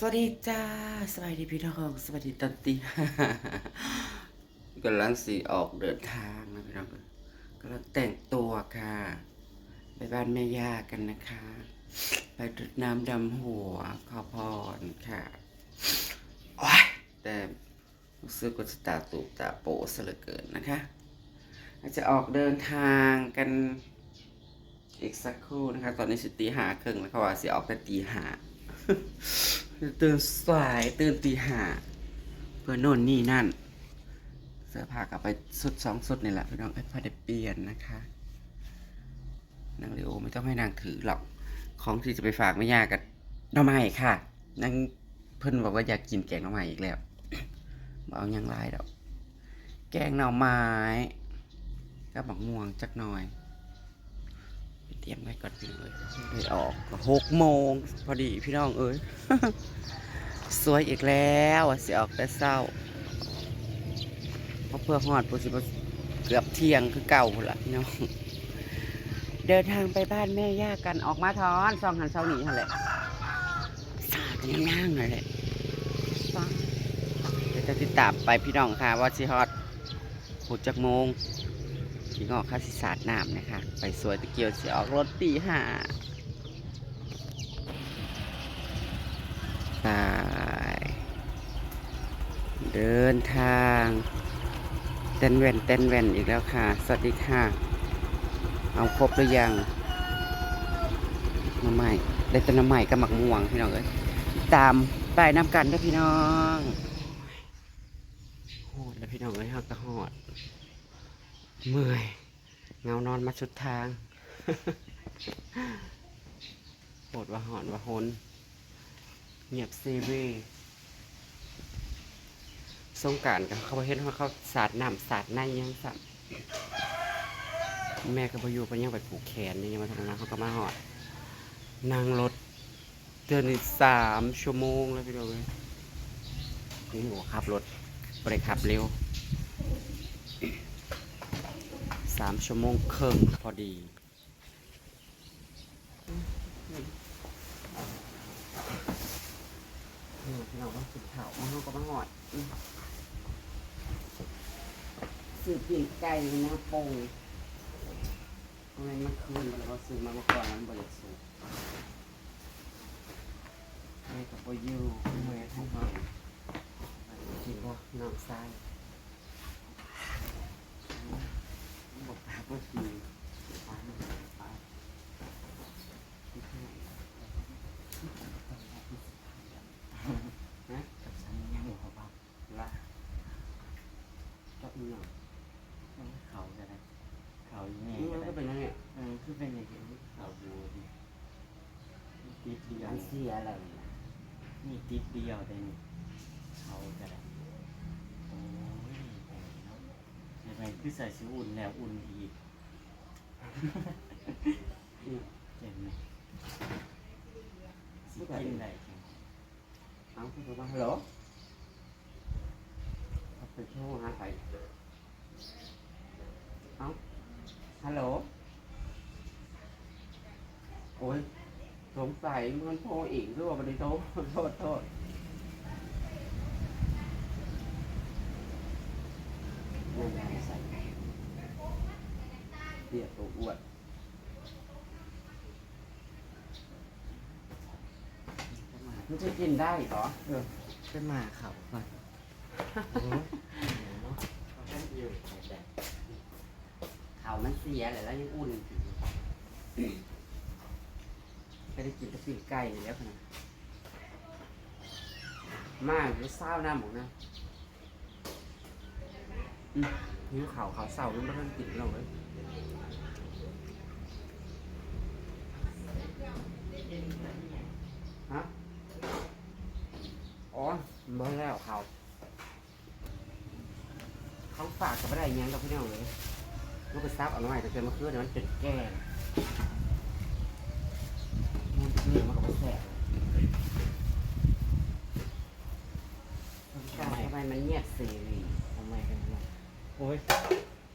สวัสดีจ้าสวัสดีพี่น้องสวัสดีตอนตีกำลังสีออกเดินทางนะพี่น้องกำลังแต่งตัวค่ะ ไปบ้านแม่ย่ากันนะคะ ไปรดน้ำดำหัวขอพรค่ะโอ๊ยแต่รู้สึกว่าจะตาตูบตาโปซะเหลือเกินนะคะอาจจะออกเดินทางกันอีกสักครู่นะคะ ตอนนี้สิตีหาครึ่งแล้วเขาว่าสิออกแต่ตีหา ตื่นสายตื่นตีห้าเพื่อนโน่นนี่นั่น เสื้อผ้ากลับไปสุดสองสุดนี่แหละพี่น้องไอ้พอได้เปลี่ยนนะคะนางเลโอไม่ต้องให้นางถือหรอกของที่จะไปฝากไม่ยากกับน่อไม้ค่ะนางเพิ่นบอกว่าอยากกินแกงน่อไม้อีกแล้วบ่เอายังไรดอก แกงหน่อไม้กับหมักม่วงจักหน่อย เตรียมไว้ก่อนพี่น้องเลยเลยออกหกโมงพอดีพี่น้องเอ้ย สวยอีกแล้วอะสิออกแต่เศร้าเพราะเพื่อหอดปุสิบเกือบเที่ยงคือเก่าละพี่น้อง เดินทางไปบ้านแม่ย่ากันออกมาทอนซองหันเช้าหนีหั่นแหละสาดกันย่างๆเลยแหละฟังเดี๋ยวจะติดตามไปพี่น้องค่ะว่าสิฮอดหุดจักโมง พี่งอกค่าสิสาดน้ำนะคะ ไปสวยตะเกียวสิออกรถตีห้าตายเดินทางเต้นแว่นเต้นแว่นอีกแล้วค่ะ สวัสดีค่ะ เอาครบหรือยังน้ำใหม่ได้แต่น้ำใหม่กับหมักม่วงพี่น้องเอ้ยตามไปน้ำกันเด้พี่น้องโหดแล้วพี่น้องเอ้ยหักกระหอด เมื่อยเงานอนมาชุดทางโหดว่าหอนว่าหนเงียบซเว่สงการกับเขาเห็นว่าเขาสาดน้ำสาดในยังสับแม่ก็ไปอยู่ไปยังไปผูกแขนนี่ยังมาทำงานเขาก็มาหอดนั่งรถเดือนสามชั่วโมงแล้วพี่น้องเลยนี่หัวขับรถบริขับเร็ว สามชั่วโมงครึ่งพอดีนี่พี่น้องสุดเถาเขาก็มาหอดอืมซื้อปีกไก่นะป่งทำไมมันคืนมันก็ซื้อมาเมื่อก่อนมันบริสุทธิ์ไอ้กับโบยูเมื่อทั้งหมดกินว่าน้ำทราย บอกตาเพื่อกินตาไม่ได้ไปที่ไหนนะกับฉันยังหัวเบาละก็อีหน่อยเขาจะได้เขาอย่างนี้นี่ก็เป็นยังไงเออคือเป็นอย่างนี้เขาดูดิติดเดียวเสียอะไรนี่ติดเดียวได้นี่เขาจะได้โอ้ยโอ้ยเนาะ ยังไงคือใส่สีอุ่นแล้วอุ่นอีกอืมเจ็บไหมสิกินได้จังเอาคุณบอกว่าฮัลโหลเอาไปโทรหาใครเอาฮัลโหลโอ้ยสงสัยมันโทรอีกหรือว่ามันได้โทรโทษโทษนั่นไม่ใส่ เรียกตัวอ้วนจะมามันจะกินได้เหรอเออจะมาเขาก่อนโอ้ยเดี๋ยวเนาะเขาต้องอยู่แต่เขามันเสียแหละแล้วยังอุ่นอยู่ก็ได้กินแต่ปีกไก่นี่แล้วนะมากหรือเศร้าหน้าหมูนะอืมหิวเขาเขาเศร้ายังไม่ทันกินเราเลย อ๋อเบิ่แล้วเขาเขาฝากกับไม่ได้อิหยังกับพี่น้องเลยมันก็ซับเอาหน่อยแต่เกินมาคืนเดี๋ยวมันจนแก่มันจะเลือมันก็ไม่แสบทำไมทำไมมันเงียบเสรีทำไมกันล่ะโอ้ย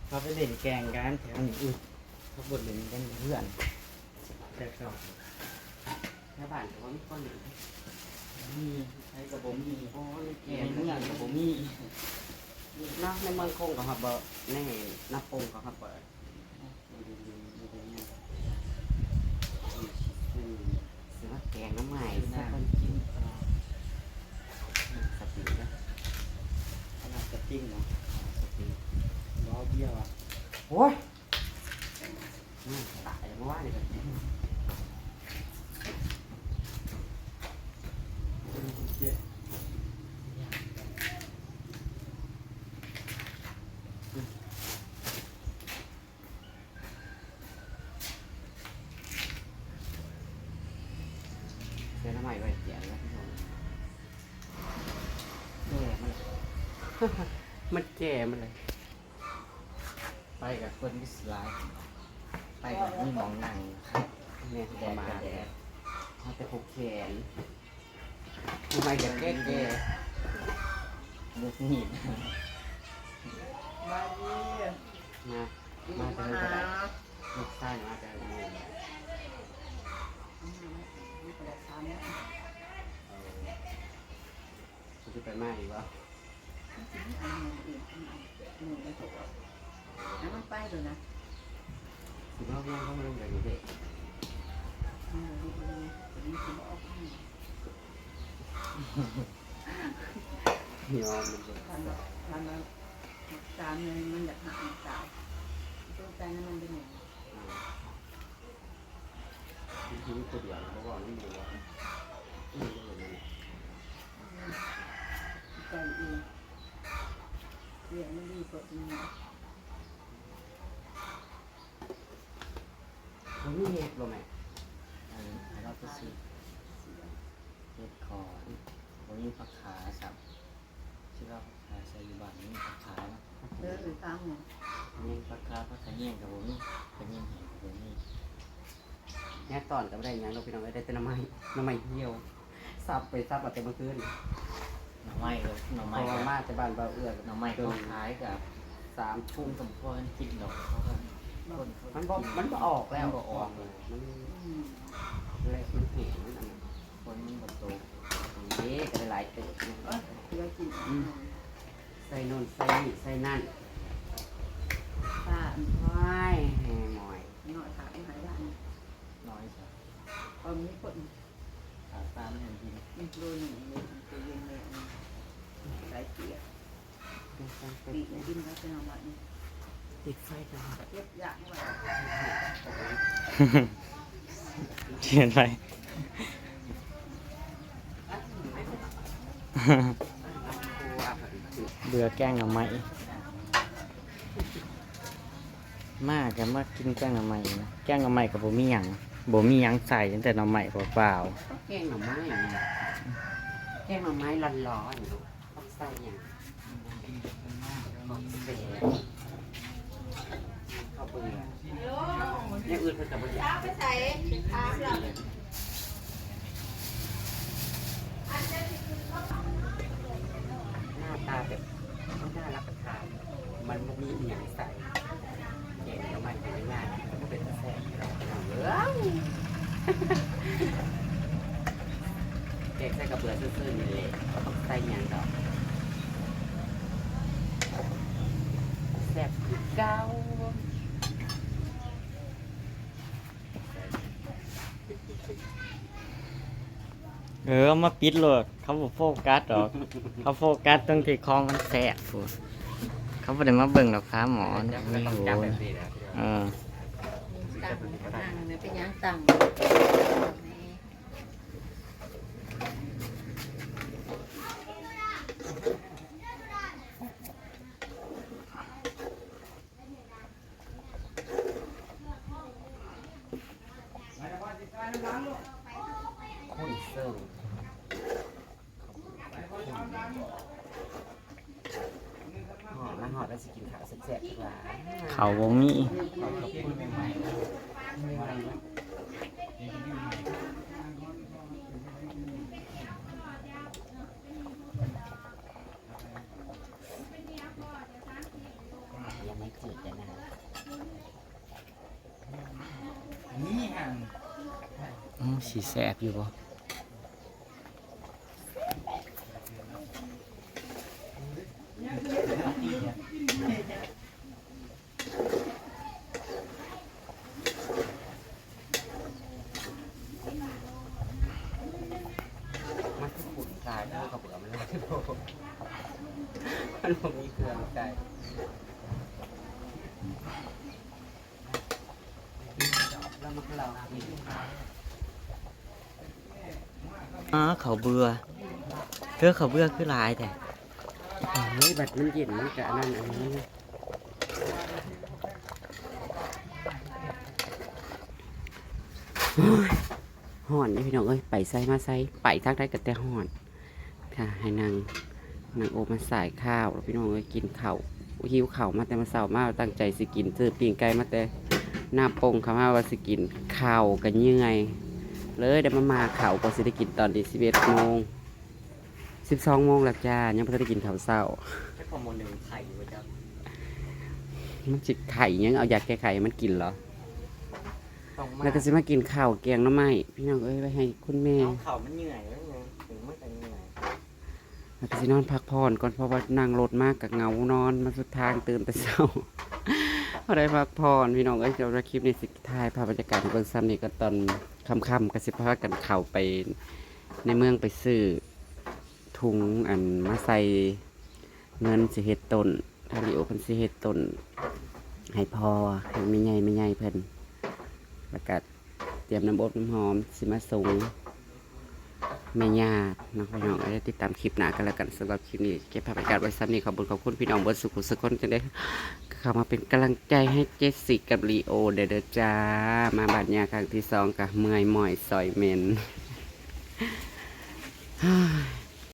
เขาไปเล่นแกงกันแถวนี้อุ้ยเขาบดเล่นกันเพื่อนแต่ก็แค่บ้านแต่ว่าไม่ค่อย หนีมีมีโอ้ยแกแก่นเมื่อกับผมมีเนาะในเมืองคงก็ฮับเบอร์ในนาปงก็ฮับเบอร์ซื้อมาแกงน้ำใหม่น่าสักคนกินสตินะขนาดกระติ้งเนาะสติล้อเบี้ยวอะโอ้ยนี่ตายเมื่อวานนี่ก็เสียน้ำใหม่ไว้แกงแล้วพี่น้องแก่มัน มันแก่มันเลยไปกับคนมิสไลฟ์ไปกับนี่มองหนังครับเนี่ยแดประดมากัณบแดดเขาจะผูกแขนทำไมจะแก้แก่มุกหนีบมาดีมามามาจะหาได้ลูกชายมาจะได้เงินไม่เป็นไรครับคุณจะไปมาอีกวะอั นนี้อีกหนึ่งไม่ถูกแล้วมันไปเลยนะสิบห้าเงินเขาไม่ลงแบบนี้เด็กยอมมันเลยทำแบบทำแบบตามเงินมันอยากหาตายตัวใจนั้นมันเป็นอย่างทีนี้ตัวเดียวเขาบอกนี่ดูว่าอืมอย่างนั้น ใจเอง เรียนไม่ดีกว่านี้มันไม่เห็ดหรอแม่อันนี้เราไปซื้อเห็ดคอนวันนี้ผักขาสับชื่อว่าผักขาใส่อยู่บ้านนี้ผักขาเนาะเลิกหรือตั้งเนี่ยนี่ผักขาผักขะเนียงกับผมนี่ขะเนียงแห้งกับผมนี่แง่ตอนกับได้ยังเราไปน้องได้แต่น้ำไม้น้ำไม้เหี่ยว ซับไปซับมาแต่เมื่อคืน หน่อไม้เลยหน่อเพไม้ราะกัว่าบมาแต่บ้านเบาเอื้อหน่อไม้ก็ขายกับสามชุ่ทุ่มมกับพวกกันกินดอกเขาก็คนเขามันบอกมันบ่ออกแล้วบ่ออกเลยมันอืมเละมันแห้งมันอันนั้นคนมันบ่โตเอ๊ะก็ได้หลายตึกเอ้ยเดี๋ยวกินใส่นู่นใส่นี่ใส่นั่นป้าว้ายแห่หมอยหน่อยถามหายบ้านน้อยจ้ะเอามีคน ขาตามแผ่นดินมีโลหนึ่งเลยตัวเย็นเลยหลายเกียร์ปีกกินแล้วเป็นอะไรนี่ติดไฟกันเก็บยากไว้เขียนไป เบื่อแกงหน่อไม้มากกันมากินแกงหน่อไม้นะแกงหน่อไม้กับบ่มีหยัง บ่มีหยังใส่ตั้งแต่หน่อไม้เปล่าก็แกงหน่อไม้อะเนี่ยแกงหน่อไม้ร้อนๆลูต้องใส่อย่างต้องเสียข้าวเบื่อเนี่ยอื่นเพิ่นกับบริยาไปใส่ถามเราหน้าตาแบบไม่น่ารับประทาน มันบ่มีอหย่างใส่แกงหน่อไม้เป็นง่ายๆมันก็เป็นตะแซ่บเราเออ แกงใส่กระเบือซื่อๆนี่เลยก็ต้องใส่อย่างดอกแซ่บคือเก้าๆเออเอามาปิดโหลดเขาบ่โฟกัสดอกเขาโฟกัสตรงที่คลองมันแสบพูดเขาบ่ได้มาเบิ่งดอกค้าหมอนะไม่รู้จำแบบนี้นะเออ ตังนั่งเลยเป็นยังตังข้นเซิร์ มนะหอมแล้วสิกินข้าวแซ่บๆดีกว่าเขาบ่มีขอบคุณใหม่ยังไม่จืดเลยนะนี่ห่าง อืมสีแสบอยู่บ่ มันที่ขุดตายแล้วก็เบื่อมันแล้วมันมีเครื่องใจก็เอีกอ๋อเขาเบื่อเพื่อเขาเบื่อคือลายแต่ เฮ้บัดมันเย็นมันกะนั่นอันนี้ ห่อนเลยพี่น้องเอ้ยไปใส่มาใส่ไปทักได้กับแต่ห่อน ค่ะ ให้นางนางโอมาสายข้าวแล้วพี่น้องเอ้ยกินข้าวหิวข้าวมาแต่มาเสาร์มาตั้งใจสิกินซื้อปิ้งไก่มาแต่หน้าปงคำว่าว่าสิกินข้าวกันยังไงเลยเดี๋ยวมามาข้าวก็สิได้กินตอนที่สิบเอ็ดโมงสิบสองโมงแล้วจ้ายังไม่ได้กินข้าวเช้าใช้ข้อมูลหนึ่งไข่อยู่จ้ะมันจิไข่ยังเอายาแก้ไขให้มันกินเหรอ ต้องมาแล้วก็สิมากินข้าวแกงหน้ำไม้พี่น้องเอ้ยไปให้คุณแม่เอาเขามันเหนื่อยแล้วไงถึงมันจะเหนื่อยแล้วก็สินอนพักผ่อนก่อนเพราะว่านั่งรถมากกับเหงานอนมาสุดทางตื่นแต่เช้าพอได้พักผ่อนพี่น้องเอ้ยเดี๋ยวเราคลิปนี้สิถ่ายภาพบรรยากาศให้เบิ่งซ้ำนี่ก็ตอนค่ำๆก็สิพากันเข้าไปในเมืองไปซื้อถุงอันมาใส่เงินสิเฮ็ดต้นทาริโอเพิ่นสิเฮ็ดต้นให้พอให้ไม่ใหญ่ไม่ใหญ่เพิ่น แล้วก็เตรียมน้ำอบน้ำหอมสิมาส่งแม่ย่าน้องพี่น้องได้ติดตามคลิปหน้ากันแล้วกันสำหรับคลิปนี้เก็บภาพบรรยากาศไว้ซ้ำนี่ขอบคุณขอบคุณพี่น้องบิร์ดสุขุมสุขคนกันได้เข้ามาเป็นกำลังใจให้เจสสิกกับลีโอเดอเดจ้า มาบัดยาครั้งที่สองกับเมื่อยหมอยซอยเมน